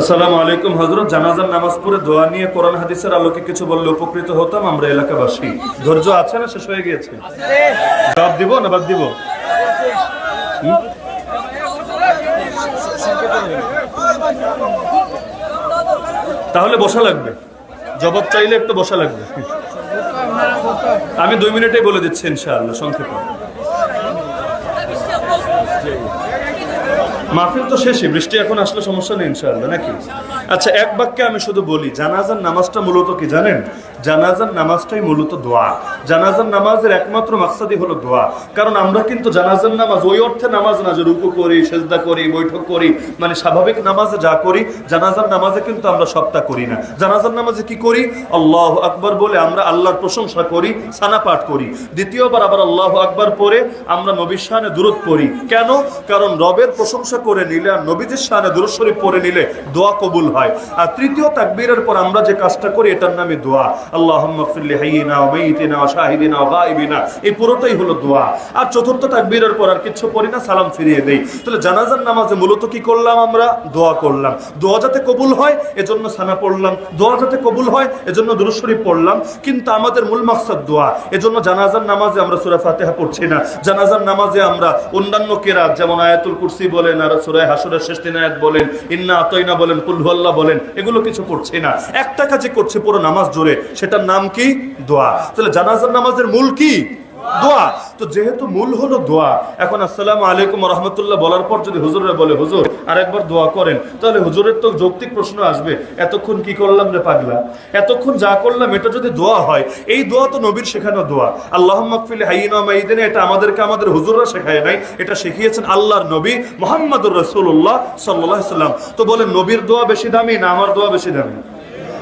আসসালামু আলাইকুম হজরত জানাজার নামাজ পড়ে দোয়া নিয়ে কোরআন, হাদিসের আলোকে কিছু বললে উপকৃত হতাম আমরা এলাকাবাসী। ধৈর্য আছে না? শেষ হয়ে গিয়েছে। জবাব দিব না বাদ দিব? তাহলে বসা লাগবে। জবাব চাইলে একটু বসা লাগবে। আমি দুই মিনিটেই বলে দিচ্ছি ইনশাআল্লাহ, সংক্ষেপে। মাহফিল তো শেষই, বৃষ্টি এখন আসলে সমস্যা নেই ইনশাআল্লাহ, নাকি? আচ্ছা এক বাক্যে আমি শুধু বলি, জানাজার নামাজটা মূলত কি জানেন? জানাজার নামাজটাই মূলত দোয়া। জানাজার নামাজের একমাত্র মাকসাদই হলো দোয়া। কারণ আমরা কিন্তু জানাজার নামাজ, ওই অর্থে নামাজ না, যে রুকু করি, সেজদা করি, বৈঠক করি মানে স্বাভাবিক নামাজে যা করি, জানাজার নামাজে কিন্তু আমরা সবটা করি না। জানাজার নামাজে কি করি? আল্লাহ আকবর বলে আমরা আল্লাহর প্রশংসা করি, সানা পাঠ করি। দ্বিতীয়বার আবার আল্লাহ আকবর পরে আমরা নবীর শানে দূরত পড়ি। কেন? কারণ রবের প্রশংসা করে নিলে আর নবীদের শানে দূরত শরীফ পড়ে নিলে দোয়া কবুল হয়। আর তৃতীয় তাকবীরের পর আমরা যে কাজটা করি, এটার নামে দোয়া। আল্লাহ এই পুরোটাই হলো দোয়া। আর চতুর্থ তাকবীরের পর আর কিছু পড়ি না, সালাম ফিরিয়ে দেই। তাহলে জানাজার নামাজে মূলত কি করলাম আমরা? দোয়া করলাম। দোয়া যাতে কবুল হয়, এজন্য সানা পড়লাম। দোয়া যাতে কবুল হয়, এজন্য দুরূদ শরীফ পড়লাম। কিন্তু আমাদের মূল মাকসাদ দোয়া। এজন্য জানাজার নামাজে আমরা সূরা ফাতিহা পড়ছি না। জানাজার নামাজে আমরা অন্যান্য কেরাত, যেমন আয়াতুল কুরসি বলেন সুরায় হাসুরের শেষ বলেন, ইন্না আতইনা বলেন বলেন, এগুলো কিছু করছে না। একটা কাজে করছে পুরো নামাজ জুড়ে, সেটার নাম কি? দোয়া। তাহলে জানাজার নামাজের মূল কি? দোয়া। তো যেহেতু মূল হলো দোয়া, এখন আসসালামু আলাইকুম রহমতুল্লাহ বলার পর যদি হুজুরে বলে, হুজুর, আরেকবার দোয়া করেন, তাহলে হুজুরের তো যৌক্তিক প্রশ্ন আসবে, এতক্ষণ কি করলাম রে পাগলা? এতক্ষণ যা করলাম, এটা যদি দোয়া হয়? এই দোয়া তো নবীর শেখানো দোয়া। আল্লাহ মাকফিল হাইনামাইদিনে এটা আমাদেরকে, আমাদের হুজুররা শেখায় নাই, এটা শিখিয়েছেন আল্লাহর নবী মোহাম্মদুর রসুল্লাহ সাল্লাহ সাল্লাম তো বলেন, নবীর দোয়া বেশি দামি না আমার দোয়া বেশি দামি?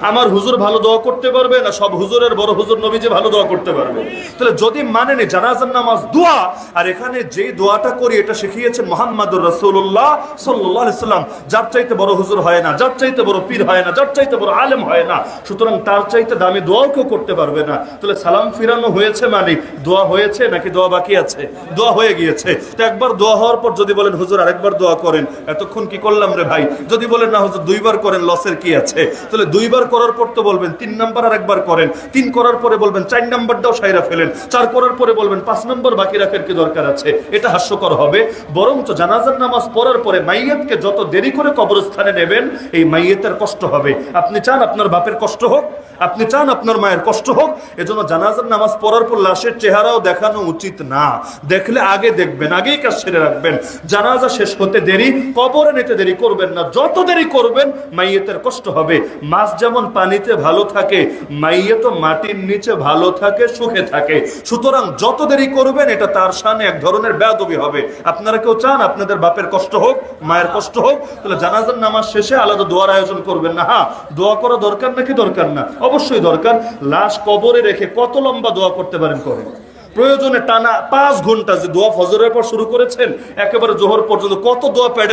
আমার হুজুর ভালো দোয়া করতে পারবে না সব হুজুরের বড় হুজুর নবী যে ভালো দোয়া করতে পারবে? তাহলে যদি মানেনি জানাজার নামাজ দোয়া, আর এখানে যে দোয়াটা করি, এটা শিখিয়েছেন মোহাম্মদুর রসুল্লাহ সাল্লাহ সাল্লাম। যার চাইতে বড় হুজুর হয় না, যার চাইতে বড় পীর হয় না, যার চাইতে বড় আলেম হয় না, সুতরাং তার চাইতে দামি দোয়াও কেউ করতে পারবে না। তাহলে সালাম ফিরানো হয়েছে মানে দোয়া হয়েছে নাকি দোয়া বাকি আছে? দোয়া হয়ে গিয়েছে। তো একবার দোয়া হওয়ার পর যদি বলেন, হুজুর আরেকবার দোয়া করেন। এতক্ষণ কি করলাম রে ভাই? যদি বলেন, না হুজুর, দুইবার করেন লসের কি আছে? তাহলে দুইবার করার পর তো বলবেন, তিন নাম্বার আর একবার করেন। তিন করার পরে বলবেন, চার নাম্বারটাও সাইরা ফেলেন। চার করার পরে বলবেন, পাঁচ নম্বর বাকি রাখার কি দরকার আছে? এটা হাস্যকর হবে। বরঞ্চ জানাজার নামাজ পড়ার পরে মাইয়াতকে যত দেরি করে কবরস্থানে নেবেন, এই মাইয়াতের কষ্ট হবে। আপনি চান আপনার বাপের কষ্ট হোক, আপনি চান আপনার মায়ের কষ্ট হোক, এজন্য জানাজার নামাজ পড়ার পর লাশের চেহারাও দেখানো উচিত না। দেখলে আগে দেখবেন, আগেই কাজ সেরে রাখবেন। জানাজা শেষ হতে দেরি, কবরে নিতে দেরি করবেন না। যত দেরি করবেন, মাইয়েতের কষ্ট হবে। মাছ যেমন পানিতে ভালো থাকে, মাইয়ে তো মাটির নিচে ভালো থাকে, সুখে থাকে। সুতরাং যত দেরি করবেন, এটা তার সামনে এক ধরনের ব্যাদবি হবে। আপনারা কেউ চান আপনাদের বাপের কষ্ট হোক, মায়ের কষ্ট হোক, তাহলে জানাজার নামাজ শেষে আলাদা দোয়ার আয়োজন করবেন না। হ্যাঁ দোয়া করা দরকার নাকি দরকার না? অবশ্যই দরকার। লাশ কবরে রেখে কত লম্বা দোয়া করতে পারেন করেন। প্রয়োজনে টানা পাঁচ ঘণ্টা যে দোয়া ফজরের পর শুরু করেছেন, একেবারে জোহর পর্যন্ত কত দোয়া প্যাডে